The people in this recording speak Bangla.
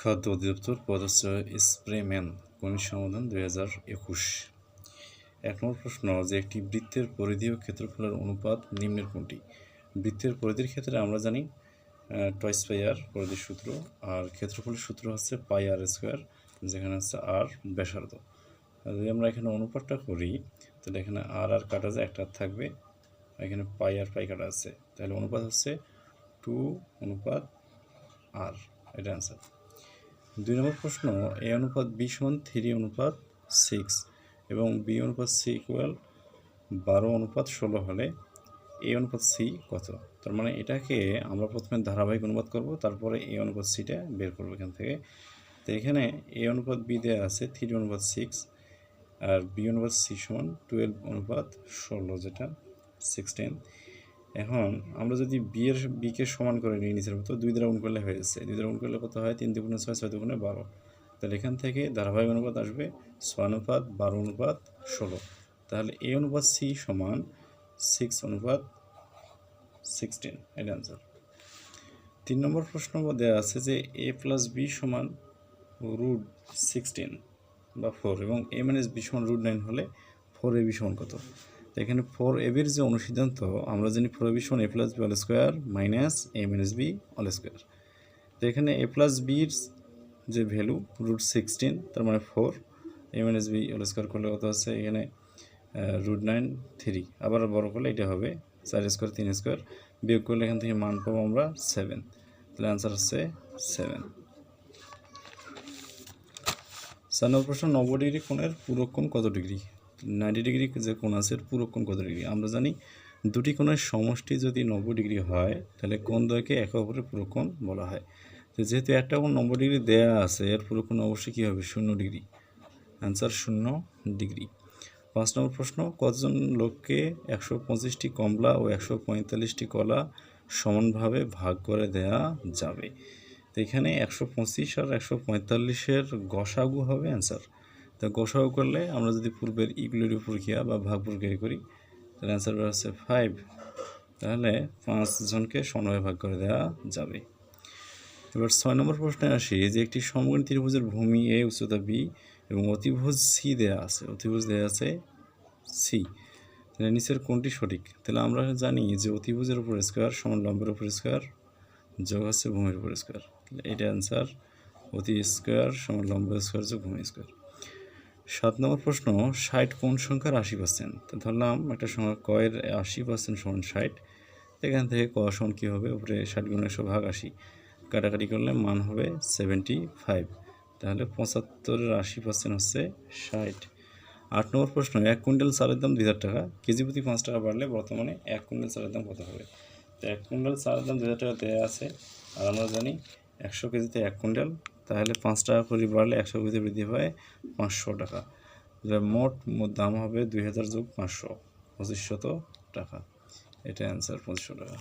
খাদ্য অধিদপ্তর পদ হচ্ছে স্প্রেম্যান গণিত সমাধান দুই হাজার একুশ। এক নম্বর প্রশ্ন, যে একটি বৃত্তের পরিধি ও ক্ষেত্রফলের অনুপাত নিম্নের কোনটি? বৃত্তের পরিধির ক্ষেত্রে আমরা জানি টয়েস পাই আর পরিধির সূত্র, আর ক্ষেত্রফলের সূত্র হচ্ছে পাই আর স্কোয়ার যেখানে হচ্ছে আর ব্যাসার্ধ। যদি আমরা এখানে অনুপাতটা করি, তাহলে এখানে আর আর কাটা যায়, একটা থাকবে এখানে পাই আর পাই কাটা আছে। তাহলে অনুপাত হচ্ছে টু অনুপাত আর এটা অ্যান্সার দুই নম্বর প্রশ্ন, এ অনুপাত বি সমান থ্রি অনুপাত সিক্স এবং বি অনুপাত সি ইকুয়াল বারো অনুপাত ষোলো হলে এ অনুপাত সি কত? তার মানে এটাকে আমরা প্রথমে ধারাবাহিক অনুপাত করব, তারপরে এ অনুপাত সিটা বের করব এখান থেকে। তো এখানে এ অনুপাত বি দেওয়া আছে থ্রি অনুপাত সিক্স আর বি অনুপাত সি সমান টুয়েলভ অনুপাত ষোলো, যেটা সিক্সটিন এখন আমরা যদি বি এর বিকে সমান করে নিই নিচের মতো, দুই দ্বারা গুণ করলে হয়ে যাচ্ছে। দুই দ্বারা গুণ করলে কত হয়? তিন দুগুণে ছয় ছয় দুগুণে বারো। তাহলে এখান থেকে ধারাবাহিক অনুপাত আসবে ছয় অনুপাত, বারো অনুপাত, ষোলো। তাহলে এ অনুপাত সি সমান সিক্স অনুপাত সিক্সটিন এটা অ্যান্সার তিন নম্বর প্রশ্ন দেওয়া আছে যে এ প্লাস বি সমান রুট সিক্সটিন বা ফোর এবং এ মাইনাস বি সমান রুট নাইন হলে ফোর এ বি সমান কত? তো এখানে ফোর এবির যে অনুসিদ্ধান্ত, আমরা জানি ফোর এবি সমান A plus B all square minus A minus B all square তো এখানে এ প্লাস বির যে ভ্যালু রুট সিক্সটিন তার মানে four A minus B all square করলে কত আছে? এখানে রুট নাইন থ্রি আবার বড় করলে এটা হবে চার স্কোয়ার তিন স্কোয়ার বিয়োগ করলে এখান থেকে মান পাবো আমরা সেভেন তাহলে আনসার হচ্ছে সেভেন চার নম্বর প্রশ্ন, নব্বই ডিগ্রি কোণের পুরো কোণ কত ডিগ্রি? নাইনটি ডিগ্রি যে কোণ আছে পুরো কোণ কত ডিগ্রি আমরা জানি দুটি কোণের সমষ্টি যদি নব্বই ডিগ্রি হয়, তাহলে কোণ দয়কে একে অপরের পুরো কোণ বলা হয়। তো যেহেতু একটা কোণ নব্বই ডিগ্রি দেয়া আছে, এর পুরো কোণ অবশ্যই কী হবে? শূন্য ডিগ্রি অ্যান্সার শূন্য ডিগ্রি পাঁচ নম্বর প্রশ্ন, কতজন লোককে একশো পঁচিশটি কমলা ও একশো পঁয়তাল্লিশটি কলা সমানভাবে ভাগ করে দেয়া যাবে? তো এখানে একশো পঁচিশ আর একশো পঁয়তাল্লিশের গসাগু হবে অ্যান্সার তো গসাগু করলে আমরা যদি পূর্বের ইকুলিটি প্রক্রিয়া বা ভাগ প্রক্রিয়া করি, তাহলে অ্যান্সার হচ্ছে ফাইভ তাহলে পাঁচজনকে সমানভাবে ভাগ করে দেওয়া যাবে। এবার ছয় নম্বর প্রশ্নে আসি যে একটি সমগণ ত্রিভুজের ভূমি এ উচ্চতা বি এবং অতিভুজ সি দেয়া আছে। অতিভুজ দেয়া আছে সি তাহলে নিচের কোনটি সঠিক? তাহলে আমরা জানি যে অতিভুজের উপর স্কোয়ার সমান লম্বের উপর স্কোয়ার যোগ হচ্ছে ভূমির উপর স্কোয়ার তাহলে এটা অ্যান্সার অতি স্কোয়ার সমান লম্ব স্কোয়ার যোগ ভূমি স্কোয়ার সাত নম্বর প্রশ্ন, ষাট কোন সংখ্যার আশি পার্সেন্ট তো ধরলাম একটা সংখ্যা কয়ের আশি পার্সেন্ট সমান ষাট। এখান থেকে ক সমান কী হবে? উপরে ষাট গুণ একশো ভাগ আশি। কাটাকাটি করলে মান হবে সেভেন্টি ফাইভ তাহলে পঁচাত্তরের আশি পার্সেন্ট হচ্ছে ষাট। আট নম্বর প্রশ্ন, এক কুইন্টাল চালের দাম দুই হাজার টাকা। কেজি প্রতি পাঁচ টাকা বাড়লে বর্তমানে এক কুইন্টাল চালের দাম কত হবে? তো এক কুইন্টাল চালের দাম দুই হাজার টাকা দেওয়া আছে। আর আমরা জানি একশো কেজিতে এক কুইন্টাল তাহলে পাঁচ টাকা করে বাড়লে একশো কুড়িতে বৃদ্ধি পায় পাঁচশো টাকা। মোট দাম হবে দুই হাজার যোগ পাঁচশো, পঁচিশশত টাকা। এটা অ্যান্সার পঁচিশশো টাকা।